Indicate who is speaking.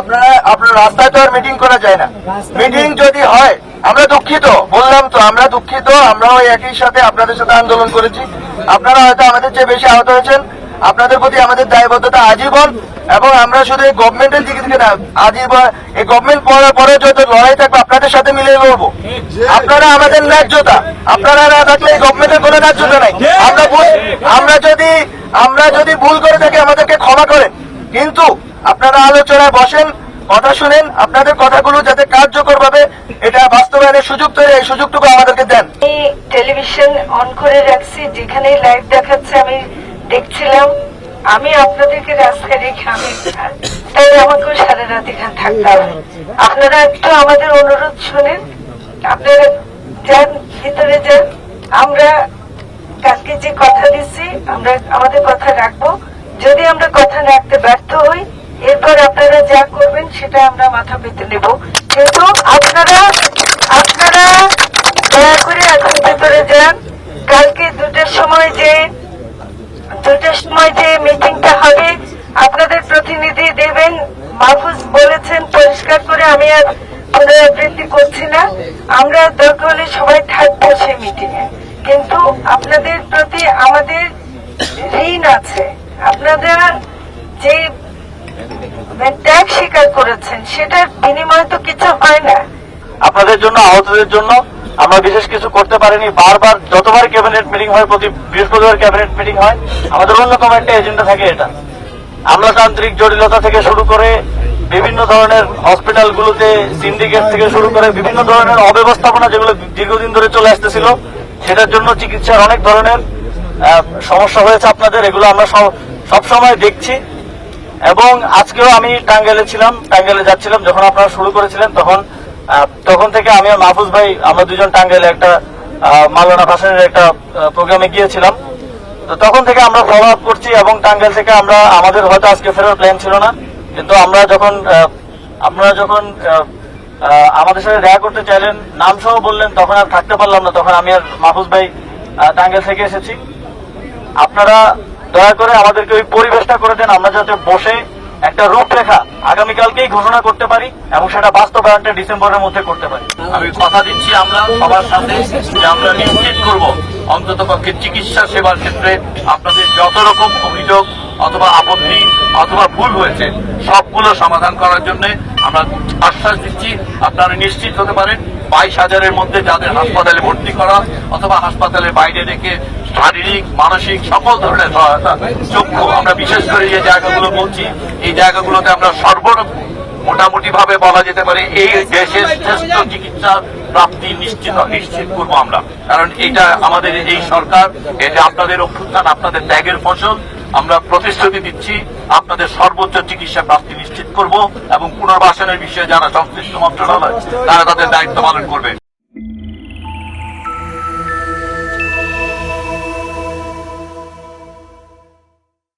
Speaker 1: আপনারা রাস্তায় তো আর মিটিং করা যায় না। মিটিং যদি হয়, আমরা দুঃখিত, বললাম তো, আমরা দুঃখিত আমরাও একই সাথে আপনাদের সাথে আন্দোলন করেছি। আপনারা হয়তো আমাদের চেয়ে বেশি আহত হয়েছেন। আপনাদের প্রতি আমাদের দায়বদ্ধতা আজীবন, এবং আমরা শুধু এই গভর্নমেন্টের দিকে থেকে না, আজীবন, এই গভর্নমেন্ট পড়ার পরে যত লড়াই থাকবে, আপনাদের সাথে মিলে লড়বো। আপনারা আমাদের ন্যায্যতা, আপনারা না থাকলে এই গভর্নমেন্টের কোনো ন্যায্যতা নাই। আমরা আমরা যদি আমরা যদি ভুল করে থাকি, আমাদেরকে ক্ষমা করেন। কিন্তু আপনারা আলোচনায় বসেন, কথা শুনেন, আপনাদের কথাগুলো যাতে কার্যকর ভাবে এটা বাস্তবায়নের সুযোগ তৈরি এই সুযোগটুকু আমাদেরকে দেন।
Speaker 2: আমি টেলিভিশন অন করে রাখছি যেখানে লাইভ দেখাচ্ছে আমি দেখছিলাম। আমি আপনাদেরকে রাস্তায় রেখে আমি তাই আমাকেও সারা রাত এখানে থাকতে হবে আপনারা একটু আমাদের অনুরোধ শুনেন, আপনারা যান, ভিতরে যান। আমরা কালকে যে কথা দিচ্ছি, আমরা আমাদের কথা রাখব। যদি আমরা কথা রাখতে ব্যর্থ হই এরপর আপনারা যা করবেন সেটা আমরা মাথা পেতে নেব। কিন্তু আপনারা আপনারা দয়া করে এখন ভেতরে যান। কালকে দুটার সময় যে দুটার সময় যে মিটিংটা হবে, আপনাদের প্রতিনিধি দেবেন। মাহফুজ বলেছেন, পরিষ্কার করে আমি আর পুনরাবৃত্তি করছি না। আমরা দরকার হলে সবাই থাকব সেই মিটিং এ কিন্তু আপনাদের প্রতি আমাদের ঋণ আছে। আপনারা যে ত্যাগ স্বীকার করেছেন, সেটার বিনিময়ে তো কিছু হয় না।
Speaker 1: আপনাদের জন্য, আহতদের জন্য আমরা বিশেষ কিছু করতে পারিনি। বারবার যতবার ক্যাবিনেট মিটিং হয়, প্রতি বৃহস্পতিবার ক্যাবিনেট মিটিং হয়, আমাদের অন্যতম একটা এজেন্ডা থাকে এটা। আমলাতান্ত্রিক জটিলতা থেকে শুরু করে বিভিন্ন ধরনের হসপিটালগুলোতে, সিন্ডিকেট থেকে শুরু করে বিভিন্ন ধরনের অব্যবস্থাপনা যেগুলো দীর্ঘদিন ধরে চলে আসতেছিল, সেটার জন্য চিকিৎসার অনেক ধরনের সমস্যা হয়েছে আপনাদের, এগুলো আমরা সব- সবসময় দেখছি। এবং আজকেও আমি টাঙ্গাইলে ছিলাম টাঙ্গাইলে যাচ্ছিলাম যখন আপনারা শুরু করেছিলেন তখন তখন থেকে আমি মাহফুজ ভাই আমরা দুজন টাঙ্গাইলে একটা আহ, মাওলানা ভাসানের একটা প্রোগ্রামে গিয়েছিলাম। তো তখন থেকে আমরা ফলো আপ করছি এবং টাঙ্গাইল থেকে আমরা আমাদের হয়তো আজকে ফেরার প্ল্যান ছিল না কিন্তু আমরা যখন আপনারা যখন আমাদের সাথে দেখা করতে চাইলেন নাম সহ বললেন তখন আর থাকতে পারলাম না তখন আমি আর মাহফুজ ভাই টাঙ্গাইল থেকে এসেছি। আপনারা দয়া করে আমাদেরকে ওই পরিবেশটা করে দেন, আমরা যাতে বসে একটা রূপরেখা আগামীকালকেই ঘোষণা করতে পারি এবং সেটা বাস্তবায়নটা ডিসেম্বরের মধ্যে করতে পারি।
Speaker 3: আমি কথা দিচ্ছি আমরা সবার সাথে যে আমরা নিশ্চিত করব, অন্তত পক্ষে চিকিৎসা সেবার ক্ষেত্রে আপনাদের যত রকম অভিযোগ অথবা আপত্তি অথবা ভুল হয়েছে, সবগুলো সমাধান করার জন্য আমরা আশ্বাস দিচ্ছি। আপনারা নিশ্চিত হতে পারেন, বাইশ হাজারের মধ্যে যাদের হাসপাতালে ভর্তি করা অথবা হাসপাতালের বাইরে রেখে শারীরিক, মানসিক সকল ধরনের সহায়তা চক্ষু আমরা বিশেষ করে যে জায়গাগুলো বলছি, এই জায়গাগুলোতে আমরা সর্বরকম মোটামুটি ভাবে বলা যেতে পারে এই দেশের শ্রেষ্ঠ চিকিৎসা প্রাপ্তি নিশ্চিত নিশ্চিত করব আমরা। কারণ এটা আমাদের এই সরকার, এটা আপনাদের অভ্যুত্থান, আপনাদের ত্যাগের ফসল। আমরা প্রতিশ্রুতি দিচ্ছি, আপনাদের সর্বোচ্চ চিকিৎসা প্রাপ্তি নিশ্চিত করব এবং পুনর্বাসনের বিষয়ে যারা সংশ্লিষ্ট মন্ত্রণালয়, তারা তাদের দায়িত্ব পালন করবে।